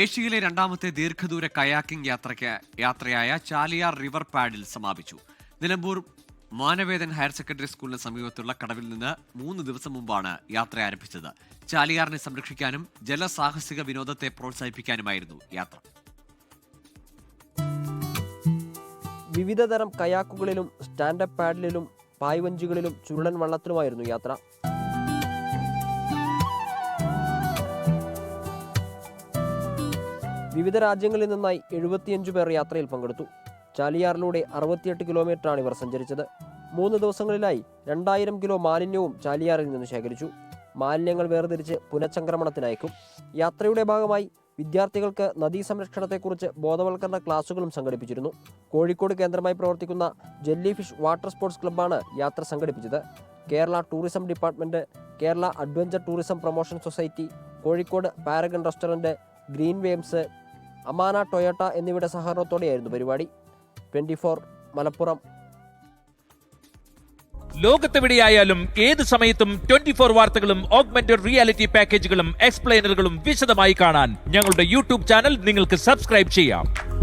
ഏഷ്യയിലെ രണ്ടാമത്തെ ദീർഘദൂര കയാക്കിംഗ് യാത്രയ്ക്ക് യാത്രയായ ചാലിയാർ റിവർ പാഡിൽ സമാപിച്ചു. നിലമ്പൂർ മാനവേദൻ ഹയർ സെക്കൻഡറി സ്കൂളിന് സമീപത്തുള്ള കടവിൽ നിന്ന് മൂന്ന് ദിവസം മുമ്പാണ് യാത്ര ആരംഭിച്ചത്. ചാലിയാറിനെ സംരക്ഷിക്കാനും ജലസാഹസിക വിനോദത്തെ പ്രോത്സാഹിപ്പിക്കാനുമായിരുന്നു യാത്ര. വിവിധതരം കയാക്കുകളിലും സ്റ്റാൻഡപ്പ് പാഡിലും പായ്വഞ്ചുകളിലും ചുരുളൻ വള്ളത്തിലുമായിരുന്നു യാത്ര. വിവിധ രാജ്യങ്ങളിൽ നിന്നായി എഴുപത്തിയഞ്ചു പേർ യാത്രയിൽ പങ്കെടുത്തു. ചാലിയാറിലൂടെ അറുപത്തിയെട്ട് കിലോമീറ്ററാണ് ഇവർ സഞ്ചരിച്ചത്. മൂന്ന് ദിവസങ്ങളിലായി രണ്ടായിരം കിലോ മാലിന്യവും ചാലിയാറിൽ നിന്ന് ശേഖരിച്ചു. മാലിന്യങ്ങൾ വേർതിരിച്ച് പുനഃചംക്രമണത്തിനയക്കും. യാത്രയുടെ ഭാഗമായി വിദ്യാർത്ഥികൾക്ക് നദീ സംരക്ഷണത്തെക്കുറിച്ച് ബോധവൽക്കരണ ക്ലാസുകളും സംഘടിപ്പിച്ചിരുന്നു. കോഴിക്കോട് കേന്ദ്രമായി പ്രവർത്തിക്കുന്ന ജെല്ലി ഫിഷ് വാട്ടർ സ്പോർട്സ് ക്ലബ്ബാണ് യാത്ര സംഘടിപ്പിച്ചത്. Kerala tourism department Kerala adventure tourism promotion society Kozhikode Paragon restaurant green worms Amana Toyota എന്നിവയുടെ സഹകരണത്തോടെയായിരുന്നു പരിപാടി. ട്വന്റി മലപ്പുറം. ലോകത്തെവിടെയായാലും ഏത് സമയത്തും ട്വന്റി ഫോർ വാർത്തകളും ഓഗ്മെന്റഡ് റിയാലിറ്റി പാക്കേജുകളും എക്സ്പ്ലെയിനറുകളും വിശദമായി കാണാൻ ഞങ്ങളുടെ യൂട്യൂബ് ചാനൽ നിങ്ങൾക്ക് സബ്സ്ക്രൈബ് ചെയ്യാം.